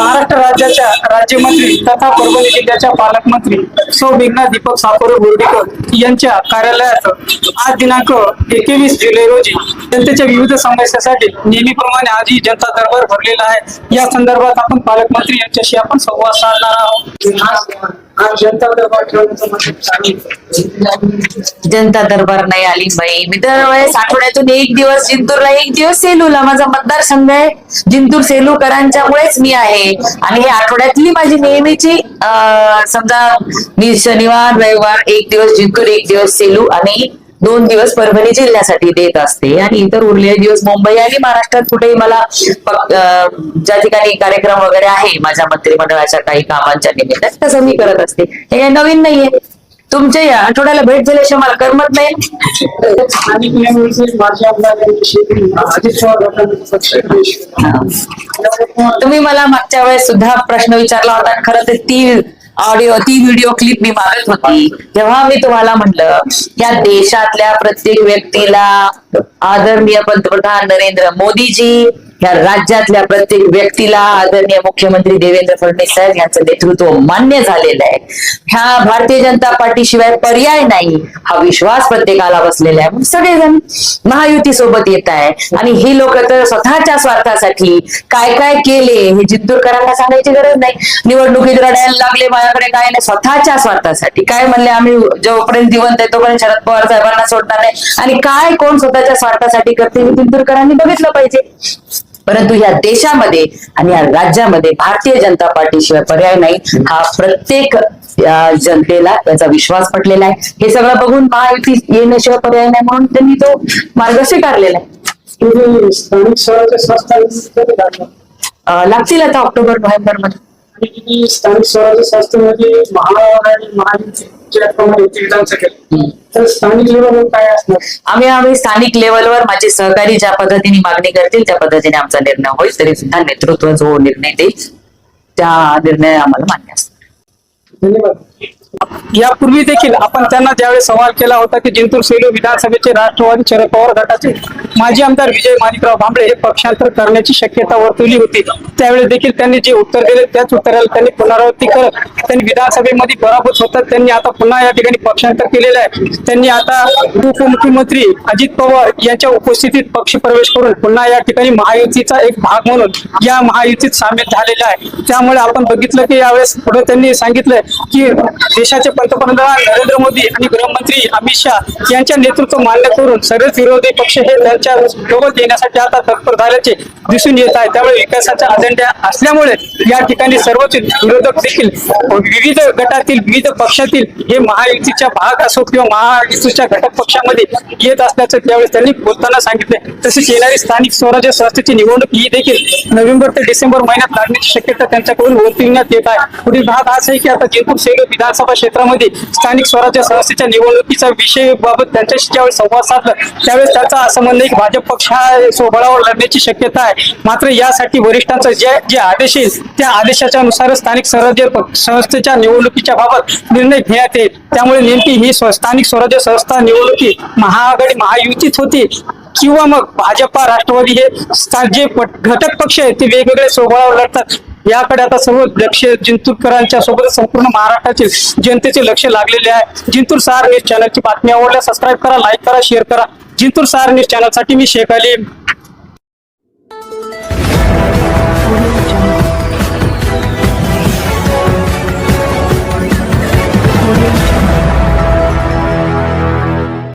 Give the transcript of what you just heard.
महाराष्ट्र राज्याच्या राज्यमंत्री तथा परभणी जिल्ह्याच्या पालकमंत्री सौ मेघना दीपक साकोरे बोर्डीकर यांच्या कार्यालयात आज दिनांक एकवीस जुलै रोजी जनतेच्या विविध समस्यासाठी नेहमीप्रमाणे आजही जनता दरबार भरलेला आहे. या संदर्भात आपण पालकमंत्री यांच्याशी आपण संवाद साधणार आहोत. जनता दरबार म्हणजे जनता दरबार नाही आली बाई. मी दरवेळेस आठवड्यातून एक दिवस जिंतूरला एक दिवस सेलूला. माझा मतदारसंघ आहे. जिंतूर सेलूकरांच्यामुळेच मी आहे. आणि हे आठवड्यातली माझी नेहमीची समजा मी शनिवार रविवार एक दिवस जिंतूर एक दिवस सेलू आणि दोन दिवस परभणी जिल्ह्यासाठी देत असते. आणि इतर उरलेले दिवस मुंबई आणि महाराष्ट्रात कुठेही मला ज्या ठिकाणी कार्यक्रम वगैरे आहे माझ्या मंत्रिमंडळाच्या काही कामांच्या निमित्तानं तसं मी करत असते. हे काही नवीन नाहीये. तुमच्या या आठवड्याला भेट झाल्याशिवाय मला करमत नाही. आणि तुम्ही मला मागच्या वेळेस सुद्धा प्रश्न विचारला होता खरं तर ती ऑडिओ ती व्हिडिओ क्लिप मी मागत होती. तेव्हा मी तुम्हाला म्हटलं या देशातल्या प्रत्येक व्यक्तीला आदरणीय पंतप्रधान नरेंद्र मोदीजी या राज्यातल्या प्रत्येक व्यक्तीला आदरणीय मुख्यमंत्री देवेंद्र फडणवीस साहेब यांचं नेतृत्व मान्य झालेलं आहे. ह्या भारतीय जनता पार्टी शिवाय पर्याय नाही. हा विश्वास प्रत्येकाला बसलेला आहे. सगळेजण महायुती सोबत येत आहे. आणि ही लोक तर स्वतःच्या स्वार्थासाठी काय काय केले हे जिंतूरकरांना सांगायची गरज नाही. निवडणुकीत रडायला लागले माझ्याकडे काय नाही. स्वतःच्या स्वार्थासाठी. काय म्हणले आम्ही? जोपर्यंत जिवंत आहे तोपर्यंत शरद पवार साहेबांना सोडणार नाही. आणि काय कोण स्वतःच्या स्वार्थासाठी करते हे जिंतूरकरांनी बघितलं पाहिजे. परंतु या देशामध्ये आणि या राज्यामध्ये भारतीय जनता पार्टीशिवाय पर्याय नाही. हा प्रत्येक जनतेला याचा विश्वास पटलेला आहे. हे सगळं बघून महायुती येण्याशिवाय पर्याय नाही म्हणून त्यांनी तो मार्ग स्वीकारलेला आहे. लागतील आता ऑक्टोबर नोव्हेंबरमध्ये स्थानिक स्वराज्य संस्थेमध्ये महाराष्ट्र महायुतीच्या प्रमाणे तर स्थानिक लेवलवर काय असणार? आम्ही आम्ही स्थानिक लेवलवर माझे सहकारी ज्या पद्धतीने मागणी करतील त्या पद्धतीने आमचा निर्णय होईल. तरी सुद्धा नेतृत्व जो निर्णय देईल त्या निर्णय आम्हाला मान्य असतो धन्यवाद. यापूर्वी देखील आपण त्यांना ज्यावेळेस सवाल केला होता की जिंतूर सेलू विधानसभेचे राष्ट्रवादी शरद पवार गटाचे माजी आमदार विजय माणिकराव भांबळे हे पक्षांतर करण्याची शक्यता वर्तवली होती. त्यावेळेस देखील त्यांनी जे उत्तर दिले त्याच उत्तराला त्यांनी पुनरावृत्ती करत त्यांनी विधानसभेमध्ये पराभूत होतात त्यांनी आता पुन्हा या ठिकाणी पक्षांतर केलेलं आहे. त्यांनी आता उपमुख्यमंत्री अजित पवार यांच्या उपस्थितीत पक्ष प्रवेश करून पुन्हा या ठिकाणी महायुतीचा एक भाग म्हणून या महायुतीत सामील झालेला आहे. त्यामुळे आपण बघितलं की यावेळेस पुढे त्यांनी सांगितलंय की देशाचे पंतप्रधान नरेंद्र मोदी आणि गृहमंत्री अमित शहा यांच्या नेतृत्व मान्य करून सर्वच विरोधी पक्ष हे त्यांच्यासोबत येण्यासाठी आता तत्पर झाल्याचे दिसून येत आहे. त्यामुळे विकासाच्या अजेंडा असल्यामुळे या ठिकाणी सर्वच विरोधक देखील विविध गटातील विविध पक्षातील हे महायुतीच्या भाग असो किंवा महायुतीच्या घटक पक्षामध्ये येत असल्याचं त्यावेळेस त्यांनी बोलताना सांगितले. तसेच येणारी स्थानिक स्वराज्य संस्थेची निवडणूक ही देखील नोव्हेंबर ते डिसेंबर महिन्यात लागण्याची शक्यता त्यांच्याकडून वर्तविण्यात येत आहे. पुढील भाग असा आहे की आता जिंतूर सेलू विधानसभा क्षेत्रामध्ये स्थानिक स्वराज्य संस्थेच्या निवडणुकीचा विषय बाबत त्यांच्याशी ज्यावेळेस संवाद साधला त्यावेळेस त्यांचा असं म्हणणं की भाजप पक्ष हा स्वबळावर लढण्याची शक्यता आहे. मात्र यासाठी वरिष्ठांचा जे जे आदेश येईल त्या आदेशाच्या नुसार स्थानिक स्वराज्य संस्था संस्थेच्या निवडणुकीच्या बाबत निर्णय घेण्यात येईल. त्यामुळे नेमकी ही स्थानिक स्वराज्य संस्था निवडणुकी महाआघाडी महायुतीत होती किंवा मग भाजपा राष्ट्रवादी हे जे पट- घटक पक्ष आहेत ते वेगवेगळ्या स्वबळावर लढतात. याकडे आता सर्व लक्ष जिंतूरकरांच्या सोबत संपूर्ण महाराष्ट्रातील जनतेचे लक्ष लागलेले आहे. जिंतूर सहार न्यूज चॅनलची बातमी आवडल्या सबस्क्राईब करा लाईक करा शेअर करा. जिंतूर सहार न्यूज चॅनलसाठी मी शेख अली